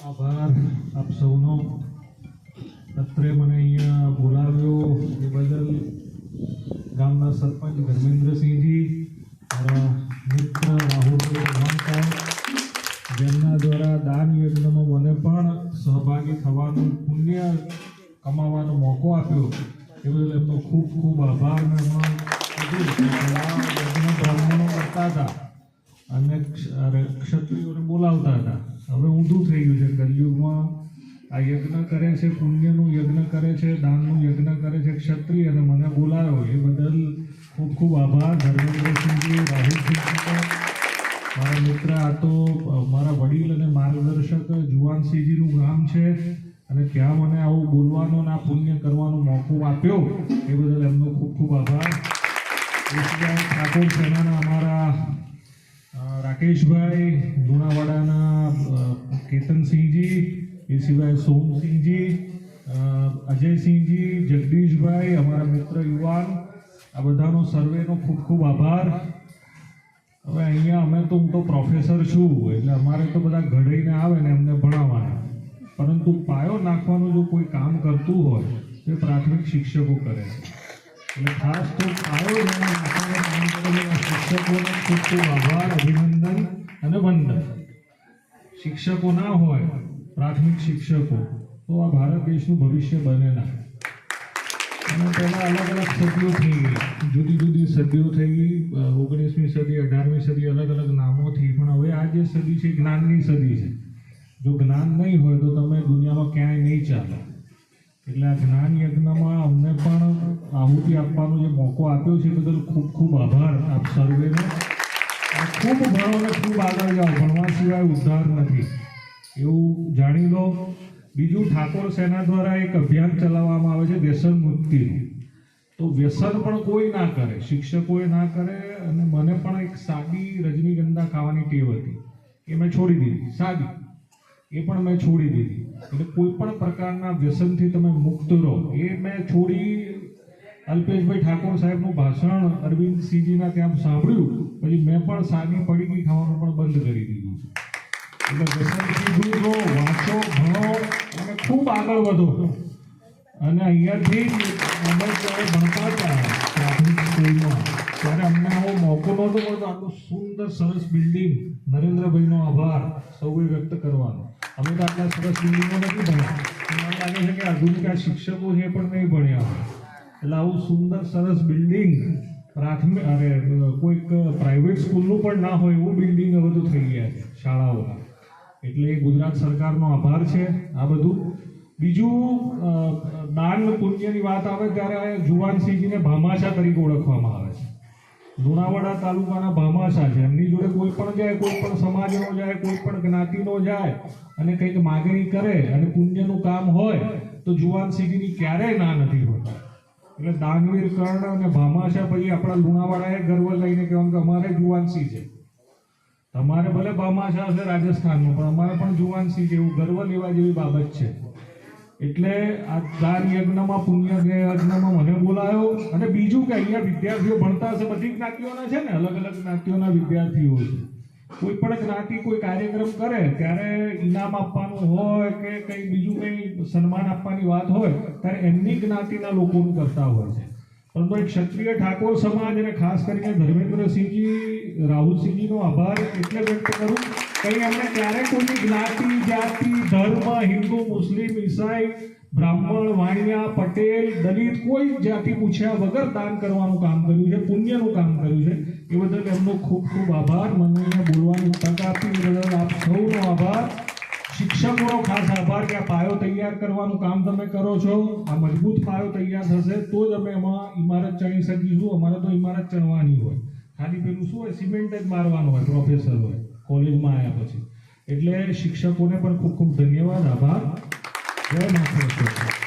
આભાર આપ સૌનો. અત્રે મને અહીંયા બોલાવ્યો એ બદલ ગામના સરપંચ ધર્મેન્દ્રસિંહજી, મારા મિત્ર રાહુલભાઈ જેમના દ્વારા દાન યજ્ઞમાં મને પણ સહભાગી થવાનું પુણ્ય કમાવાનો મોકો આપ્યો. એ બદલ એમનો ખૂબ ખૂબ આભાર ને એમનો કીધું કે આ યજ્ઞ બ્રાહ્મણો કરતા હતા અને ક્ષ- ક્ષત્રિયોને બોલાવતા હતા. હવે ઊંધું થઈ ગયું છે. કલયુગમાં આ યજ્ઞ કરે છે, પુણ્યનું યજ્ઞ કરે છે, દાનનું યજ્ઞ કરે છે, ક્ષત્રિય અને મને બોલાવ્યો એ બદલ ખૂબ ખૂબ આભાર. ધર્મેન્દ્રસિંહજી, રાહુલસિંહજી. મારા મિત્ર, આ તો મારા વડીલ અને માર્ગદર્શક જુવાનસિંહજીનું ગામ છે અને ત્યાં મને આવું બોલવાનો અને આ પુણ્ય કરવાનો મોકો આપ્યો. એ બદલ એમનો ખૂબ ખૂબ આભાર. ઠાકોર સેનાના અમારા રાકેશભાઈ, લુણાવાડાના કેતનસિંહજી, એ સિવાય સોમસિંહજી અજયસિંહજી, જગદીશભાઈ, અમારા મિત્ર યુવાન, આ બધાનો સર્વેનો ખૂબ ખૂબ આભાર. હવે અહીંયા અમે તો હું તો પ્રોફેસર છું, એટલે અમારે તો બધા ઘડાઈને આવે ને એમને ભણાવવાના. પરંતુ પાયો નાખવાનું જો કોઈ કામ કરતું હોય, તો પ્રાથમિક શિક્ષકો કરે. છે એટલે ખાસ તો પાયો નાખવાનું શિક્ષકોને ખૂબ અભિનંદન. અને વંદન શિક્ષકો ના હોય, પ્રાથમિક શિક્ષકો, તો આ ભારત દેશનું ભવિષ્ય બને ના. અને પહેલાં અલગ અલગ સદીઓ થઈ ગઈ. જુદી જુદી સદીઓ થઈ ગઈ. ઓગણીસમી સદી, અઢારમી સદી, અલગ અલગ નામોથી પણ હવે આ જે સદી છે જ્ઞાનની સદી છે. જો જ્ઞાન નહીં હોય તો તમે દુનિયામાં ક્યાંય નહીં ચાલો. એટલે આ જ્ઞાન યજ્ઞમાં અમને પણ આહુતિ આપવાનો જે મોકો આપ્યો છે બદલ ખૂબ ખૂબ આભાર આપ સર્વેનો. ખૂબ ભણો અને ખૂબ આગળ જાઓ, ભણવા સિવાય ઉદ્ધાર નથી. એવું જાણી લો, બીજું ઠાકોર સેના દ્વારા એક અભિયાન ચલાવવામાં આવે છે વ્યસન મુક્તિનું. તો વ્યસન પણ કોઈ ના કરે, શિક્ષકોએ ના કરે અને મને પણ એક સાદી રજનીગંધા ખાવાની ટેવ હતી. એ મેં છોડી દીધી, સાદી. એ પણ મેં છોડી દીધી. એટલે કોઈ પણ પ્રકારના વ્યસનથી તમે મુક્ત રહો. એ મેં છોડી અલ્પેશભાઈ ઠાકોર સાહેબનું ભાષણ અરવિંદ સિંહજીના ત્યાં સાંભળ્યું. પછી મેં પણ સાદી પડીકી ખાવાનું પણ બંધ કરી દીધું છે. એટલે વ્યસનથી દૂર વાંચો, ભણો અને ખૂબ આગળ વધો. અને અહીંયાથી અમે જ્યારે ભણતા હતા, પ્રાથમિક સ્કૂલમાં, ત્યારે અમને આવો મોકો નહોતો મળતો. આટલું સુંદર સરસ બિલ્ડિંગ નરેન્દ્રભાઈનો આભાર સૌએ વ્યક્ત કરવાનો. અમે તો આટલા સરસ બિલ્ડિંગમાં નથી ભણ્યા. લાગે છે કે આધુનિક શિક્ષકો છે પણ નહીં ભણ્યા એટલે આવું સુંદર, સરસ બિલ્ડિંગ પ્રાથમિક, અરે, કોઈક પ્રાઇવેટ સ્કૂલનું પણ ના હોય એવું બિલ્ડિંગ હવે તો થઈ ગયા છે શાળાઓના એટલે ગુજરાત સરકારનો આભાર છે આ બધું. બીજું દાન પુણ્યની વાત આવે ત્યારે જુવાનસિંહજીને ભામાશા તરીકે ઓળખવામાં આવે છે. લુણાવાડા તાલુકાના ભામાશા છે. એમની જોડે કોઈ પણ જાય, કોઈ પણ સમાજનો જાય, કોઈ પણ જ્ઞાતિનો જાય અને કંઈક માગણી કરે અને પુણ્યનું કામ હોય, તો જુવાનસિંહજીની ક્યારેય ના નથી હોતી. એટલે દાનવીર કર્ણ અને ભામાશા પછી આપણા લુણાવાડાએ ગર્વ લઈને કહેવાનું કે અમારે જુવાનસિંહ છે. તમારે ભલે ભામાશા હશે રાજસ્થાનનું, પણ અમારે પણ જુવાનસિંહ છે. એવું ગર્વ લેવા જેવી બાબત છે. એટલે આ દાન યજ્ઞમાં પુણ્ય યજ્ઞમાં મને બોલાયો અને બીજું કે અહીંયા વિદ્યાર્થીઓ ભણતા હશે, બધી જ્ઞાતિઓના છે ને, અલગ અલગ જ્ઞાતિઓના વિદ્યાર્થીઓ છે. કોઈ પણ જ્ઞાતિ કોઈ કાર્યક્રમ કરે, ત્યારે ઇનામ આપવાનું હોય કે કંઈ બીજું કંઈ સન્માન આપવાની વાત હોય, ત્યારે એમની જ્ઞાતિના લોકોનું કરતા હોય છે. પરંતુ એક ક્ષત્રિય ઠાકોર સમાજ અને ખાસ કરીને ધર્મેન્દ્રસિંહજી, રાહુલસિંહજીનો આભાર એટલે વ્યક્ત કરું, કંઈ એમણે ક્યારે કોઈની જ્ઞાતિ જાતિ, ધર્મ, હિન્દુ, મુસ્લિમ, ઈસાઈ, બ્રાહ્મણ, વાણિયા, પટેલ, દલિત, કોઈ જાતિ પૂછ્યા વગર દાન કરવાનું કામ કર્યું છે, પુણ્યનું કામ કર્યું છે. એ બદલ એમનો ખૂબ ખૂબ આભાર. મને બોલવાની તક આપી. બદલ આપ સૌનો આભાર. શિક્ષકોનો ખાસ આભાર કે આ પાયો તૈયાર કરવાનું કામ તમે કરો છો. આ મજબૂત પાયો તૈયાર થશે તો જ અમે એમાં ઇમારત ચણી શકીશું. અમારે તો ઇમારત ચણવાની હોય. ખાલી પેલું શું હોય? સિમેન્ટ જ મારવાનું હોય, પ્રોફેસર હોય. કોલેજમાં આવ્યા પછી. એટલે શિક્ષકોને પણ ખૂબ ખૂબ ધન્યવાદ આભાર. જય માતા